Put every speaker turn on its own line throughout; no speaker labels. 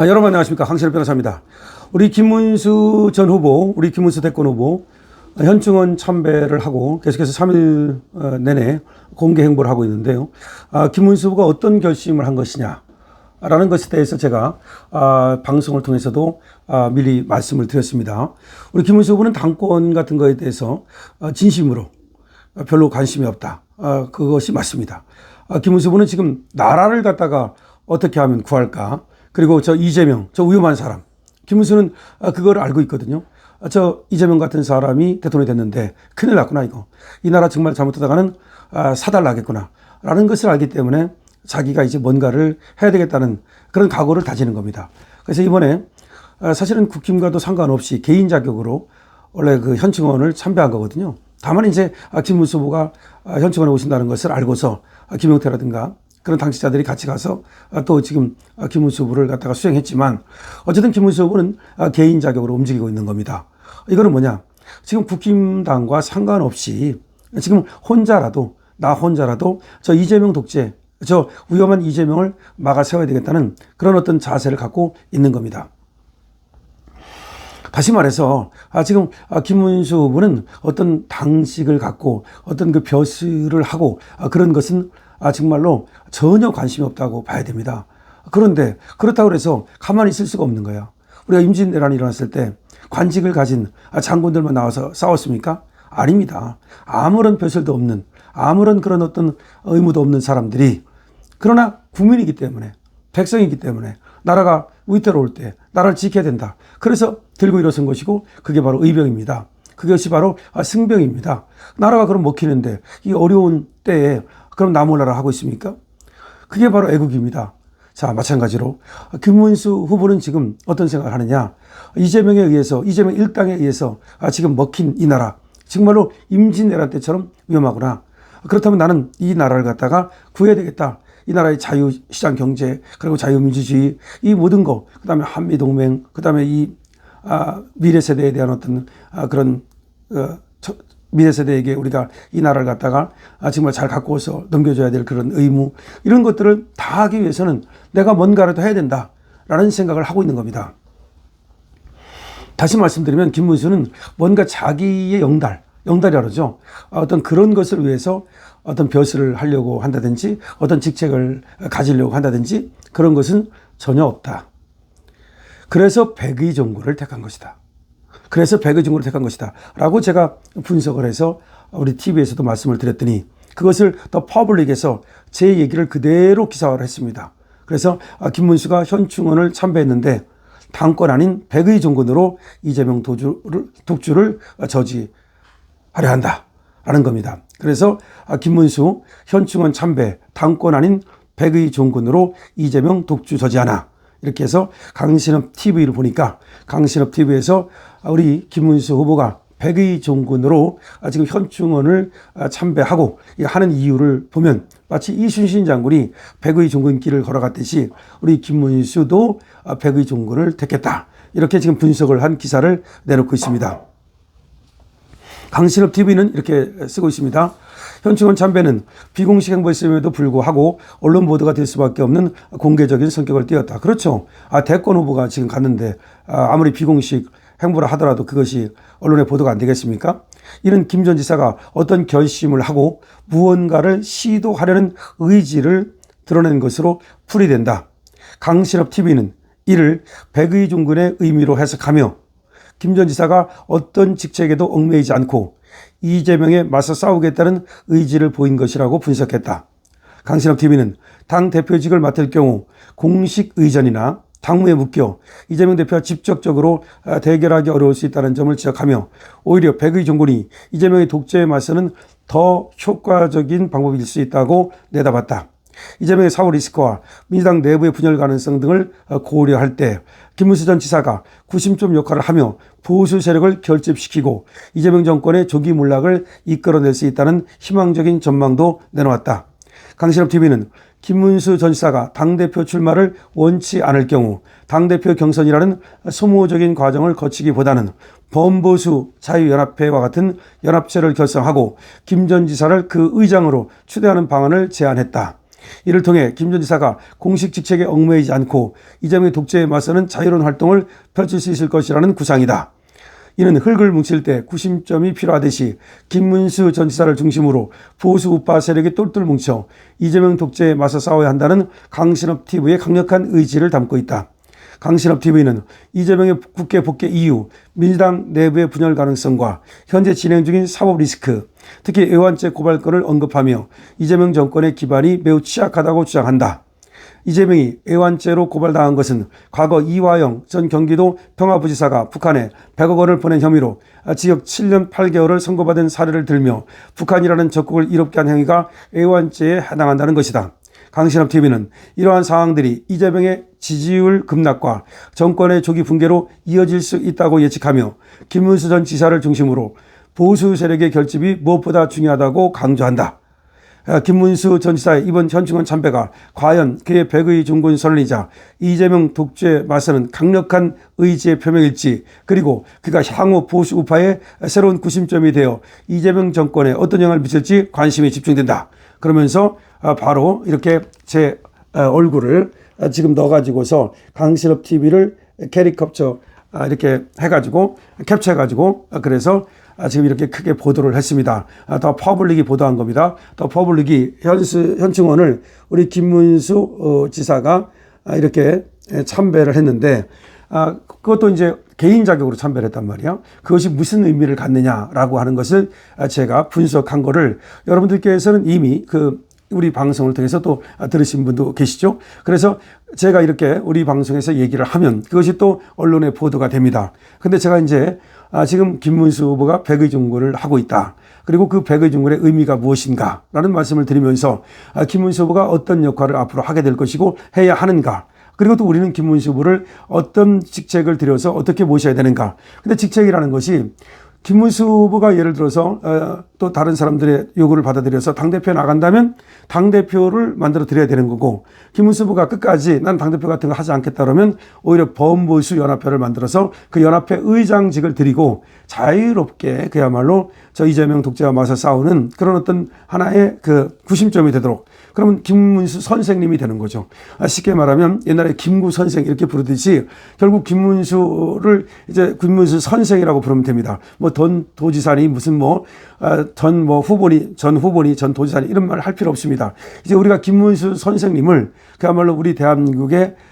아, 여러분 안녕하십니까. 황신업 변호사입니다. 우리 김문수 전 후보, 우리 김문수 대권 후보 어, 현충원 참배를 하고 계속해서 3일 어, 내내 공개 행보를 하고 있는데요. 아, 김문수 후보가 어떤 결심을 한 것이냐. 라는 것에 대해서 제가 아, 방송을 통해서도 아, 미리 말씀을 드렸습니다. 우리 김문수 후보는 당권 같은 거에 대해서 아, 진심으로 별로 관심이 없다. 아, 그것이 맞습니다. 아, 김문수 후보는 지금 나라를 갖다가 어떻게 하면 구할까? 그리고 저 이재명, 저 위험한 사람. 김문수는 아, 그걸 알고 있거든요. 아, 저 이재명 같은 사람이 대통령이 됐는데 큰일 났구나, 이거. 이 나라 정말 잘못하다가는 아, 사달 나겠구나. 라는 것을 알기 때문에 자기가 이제 뭔가를 해야 되겠다는 그런 각오를 다지는 겁니다. 그래서 이번에 아, 사실은 국힘과도 상관없이 개인 자격으로 원래 그 현충원을 참배한 거거든요. 다만 이제 아, 김문수 후보가 아, 현충원에 오신다는 것을 알고서 아, 김용태라든가 그런 당직자들이 같이 가서 아, 또 지금 아, 김문수 후보를 갖다가 수행했지만 어쨌든 김문수 후보는 아, 개인 자격으로 움직이고 있는 겁니다. 이거는 뭐냐? 지금 국힘당과 상관없이 지금 혼자라도 나 혼자라도 저 이재명 독재 저 위험한 이재명을 막아 세워야 되겠다는 그런 어떤 자세를 갖고 있는 겁니다. 다시 말해서 아 지금 아 김문수 후보는 어떤 당식을 갖고 어떤 그 벼슬을 하고 아 그런 것은 아 정말로 전혀 관심이 없다고 봐야 됩니다. 그런데 그렇다고 해서 가만히 있을 수가 없는 거야. 우리가 임진왜란이 일어났을 때 관직을 가진 아, 장군들만 나와서 싸웠습니까? 아닙니다. 아무런 벼슬도 없는 아무런 그런 어떤 의무도 없는 사람들이 그러나 국민이기 때문에 백성이기 때문에 나라가 위태로울 때 나라를 지켜야 된다. 그래서 들고 일어선 것이고 그게 바로 의병입니다. 그것이 바로 아, 승병입니다. 나라가 그럼 먹히는데 이 어려운 때에 그럼 나 몰라라 하고 있습니까? 그게 바로 애국입니다. 자, 마찬가지로 김문수 후보는 지금 어떤 생각을 하느냐? 이재명에 의해서 이재명 일당에 의해서 아, 지금 먹힌 이 나라 정말로 임진왜란 때처럼 위험하구나. 그렇다면 나는 이 나라를 갖다가 구해야 되겠다. 이 나라의 자유시장 경제 그리고 자유민주주의 이 모든 거 그다음에 한미 동맹 그다음에 이 아, 미래 세대에 대한 어떤 아, 그런 어, 저, 미래 세대에게 우리가 이 나라를 갖다가 아, 정말 잘 갖고서 넘겨줘야 될 그런 의무 이런 것들을 다 하기 위해서는 내가 뭔가라도 해야 된다라는 생각을 하고 있는 겁니다. 다시 말씀드리면 김문수는 뭔가 자기의 영달, 영달이라 그러죠. 어떤 그런 것을 위해서 어떤 벼슬을 하려고 한다든지 어떤 직책을 가지려고 한다든지 그런 것은 전혀 없다. 그래서 백의 종구를 택한 것이다. 그래서 백의 종구를 택한 것이다. 라고 제가 분석을 해서 우리 TV에서도 말씀을 드렸더니 그것을 더 퍼블릭에서 제 얘기를 그대로 기사화를 했습니다. 그래서 김문수가 현충원을 참배했는데 당권 아닌 백의 종군으로 이재명 도주를, 독주를 저지하려 한다. 라는 겁니다. 그래서 김문수 현충원 참배 당권 아닌 백의 종군으로 이재명 독주 저지하나 이렇게 해서 강신업 TV를 보니까 강신업 TV에서 우리 김문수 후보가 백의 종군으로 지금 현충원을 참배하고 하는 이유를 보면 마치 이순신 장군이 백의 종군길을 걸어갔듯이 우리 김문수도 백의 종군을 택했다. 이렇게 지금 분석을 한 기사를 내놓고 있습니다. 강신업 TV는 이렇게 쓰고 있습니다. 현충원 참배는 비공식 행보였음에도 불구하고 언론 보도가 될 수밖에 없는 공개적인 성격을 띄었다. 그렇죠. 아, 대권 후보가 지금 갔는데 아, 아무리 비공식 행보를 하더라도 그것이 언론에 보도가 안 되겠습니까? 이는 김 전 지사가 어떤 결심을 하고 무언가를 시도하려는 의지를 드러낸 것으로 풀이된다. 강신업 TV는 이를 백의 종군의 의미로 해석하며 김 전 지사가 어떤 직책에도 얽매이지 않고 이재명에 맞서 싸우겠다는 의지를 보인 것이라고 분석했다. 강신업 TV는 당 대표직을 맡을 경우 공식 의전이나 당무에 묶여 이재명 대표와 직접적으로 대결하기 어려울 수 있다는 점을 지적하며 오히려 백의 종군이 이재명의 독재에 맞서는 더 효과적인 방법일 수 있다고 내다봤다. 이재명의 사후 리스크와 민주당 내부의 분열 가능성 등을 고려할 때 김문수 전 지사가 구심점 역할을 하며 보수 세력을 결집시키고 이재명 정권의 조기 몰락을 이끌어낼 수 있다는 희망적인 전망도 내놓았다. 강신업 TV는 김문수 전 지사가 당대표 출마를 원치 않을 경우 당대표 경선이라는 소모적인 과정을 거치기보다는 범보수 자유연합회와 같은 연합체를 결성하고 김 전 지사를 그 의장으로 추대하는 방안을 제안했다. 이를 통해 김 전 지사가 공식 직책에 얽매이지 않고 이재명의 독재에 맞서는 자유로운 활동을 펼칠 수 있을 것이라는 구상이다. 이는 흙을 뭉칠 때 구심점이 필요하듯이 김문수 전 지사를 중심으로 보수 우파 세력이 똘똘 뭉쳐 이재명 독재에 맞서 싸워야 한다는 강신업 TV의 강력한 의지를 담고 있다. 강신업 TV는 이재명의 국회 복귀 이후 민주당 내부의 분열 가능성과 현재 진행 중인 사법 리스크, 특히 애완죄 고발건을 언급하며 이재명 정권의 기반이 매우 취약하다고 주장한다. 이재명이 애완죄로 고발당한 것은 과거 이화영 전 경기도 평화부지사가 북한에 100억 원을 보낸 혐의로 지역 7년 8개월을 선고받은 사례를 들며 북한이라는 적국을 이롭게 한 행위가 애완죄에 해당한다는 것이다. 강신업 TV는 이러한 상황들이 이재명의 지지율 급락과 정권의 조기 붕괴로 이어질 수 있다고 예측하며 김문수 전 지사를 중심으로 보수 세력의 결집이 무엇보다 중요하다고 강조한다. 아, 김문수 전 지사의 이번 현충원 참배가 과연 그의 백의 중군 선언이자 이재명 독재에 맞서는 강력한 의지의 표명일지 그리고 그가 향후 보수 우파의 새로운 구심점이 되어 이재명 정권에 어떤 영향을 미칠지 관심이 집중된다. 그러면서 아, 바로 이렇게 제 아, 얼굴을 지금 넣어가지고서 강실업 TV를 캐리커처 이렇게 해가지고 캡처해가지고 그래서 아, 지금 이렇게 크게 보도를 했습니다. 아, 더 퍼블릭이 보도한 겁니다. 더 퍼블릭이 현수, 현충원을 우리 김문수 어, 지사가 아, 이렇게 참배를 했는데 그것도 이제 개인 자격으로 참배를 했단 말이야. 그것이 무슨 의미를 갖느냐라고 하는 것을 제가 분석한 거를 여러분들께서는 이미 그 우리 방송을 통해서 또 들으신 분도 계시죠. 그래서 제가 이렇게 우리 방송에서 얘기를 하면 그것이 또 언론에 보도가 됩니다. 근데 제가 이제 아, 지금 김문수 후보가 백의 중군을 하고 있다. 그리고 그 백의 중군의 의미가 무엇인가? 라는 말씀을 드리면서 아, 김문수 후보가 어떤 역할을 앞으로 하게 될 것이고 해야 하는가? 그리고 또 우리는 김문수 후보를 어떤 직책을 들여서 어떻게 모셔야 되는가? 근데 직책이라는 것이 김문수 후보가 예를 들어서 어, 또 다른 사람들의 요구를 받아들여서 당대표 나간다면 당대표를 만들어 드려야 되는 거고 김문수 후보가 끝까지 난 당대표 같은 거 하지 않겠다 그러면 오히려 범보수 연합회를 만들어서 그 연합회 의장직을 드리고 자유롭게 그야말로 저 이재명 독재와 맞서 싸우는 그런 어떤 하나의 그 구심점이 되도록 그러면 김문수 선생님이 되는 거죠. 아, 쉽게 말하면 옛날에 김구 선생 이렇게 부르듯이 결국 김문수를 이제 김문수 선생이라고 부르면 됩니다. 뭐 전 도지사니 무슨 뭐 전뭐 아, 후보니 전 후보니 전 도지사니 이런 말 할 필요 없습니다. 이제 우리가 김문수 선생님을 그야말로 우리 대한민국의 아,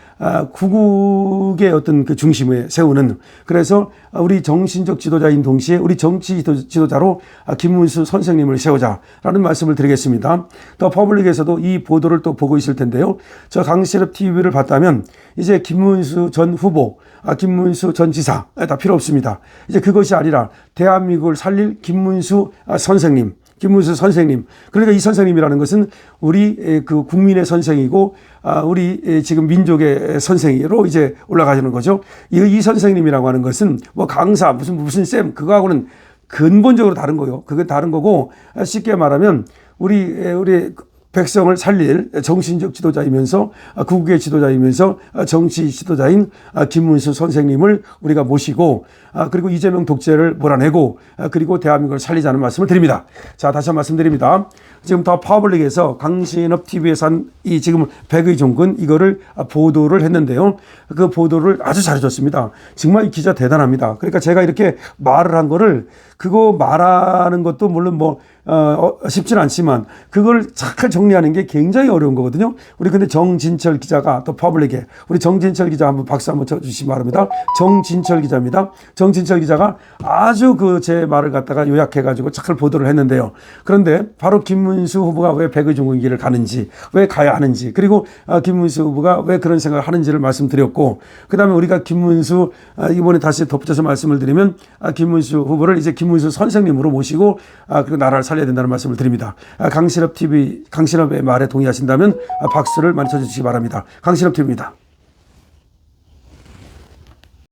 구국의 어떤 그 중심에 세우는 그래서 우리 정신적 지도자인 동시에 우리 정치 지도자로 아, 김문수 선생님을 세우자라는 말씀을 드리겠습니다. 더 퍼블릭에서도 이 보도를 또 보고 있을 텐데요. 저 강시럽 TV를 봤다면 이제 김문수 전 후보, 아, 김문수 전 지사 다 필요 없습니다. 이제 그것이 아니라 대한민국을 살릴 김문수 선생님 김문수 선생님. 그러니까 이 선생님이라는 것은 우리 그 국민의 선생이고 아, 우리 지금 민족의 선생으로 이제 올라가시는 거죠. 이, 이 선생님이라고 하는 것은 뭐 강사 무슨 무슨 쌤 그거하고는 근본적으로 다른 거요. 그게 다른 거고 쉽게 말하면 우리 우리 백성을 살릴 정신적 지도자이면서 국국의 지도자이면서 정치 지도자인 김문수 선생님을 우리가 모시고 그리고 이재명 독재를 몰아내고 그리고 대한민국을 살리자는 말씀을 드립니다. 자 다시 한번 말씀드립니다. 지금 더 파블릭에서 강신업 TV에서 한 이 지금 백의 종군 이거를 보도를 했는데요. 그 보도를 아주 잘해줬습니다. 정말 이 기자 대단합니다. 그러니까 제가 이렇게 말을 한 거를 그거 말하는 것도 물론 뭐 어, 어, 쉽지는 않지만 그걸 잘 정리하는 게 굉장히 어려운 거거든요. 우리 근데 정진철 기자가 또 퍼블릭에 우리 정진철 기자 한번 박수 한번 쳐주시기 바랍니다. 정진철 기자입니다. 정진철 기자가 아주 그 제 말을 갖다가 요약해가지고 잘 보도를 했는데요. 그런데 바로 김문수 후보가 왜 백의종군 길을 가는지 왜 가야 하는지 그리고 아, 김문수 후보가 왜 그런 생각을 하는지를 말씀드렸고 그 다음에 우리가 김문수 아, 이번에 다시 덧붙여서 말씀을 드리면 아, 김문수 후보를 이제 김문수 선생님으로 모시고 그리고 나라를 살 살려야 된다는 말씀을 드립니다. 아, 강신업 TV, 강신업의 말에 동의하신다면 아, 박수를 많이 쳐주시기 바랍니다. 강신업 TV입니다.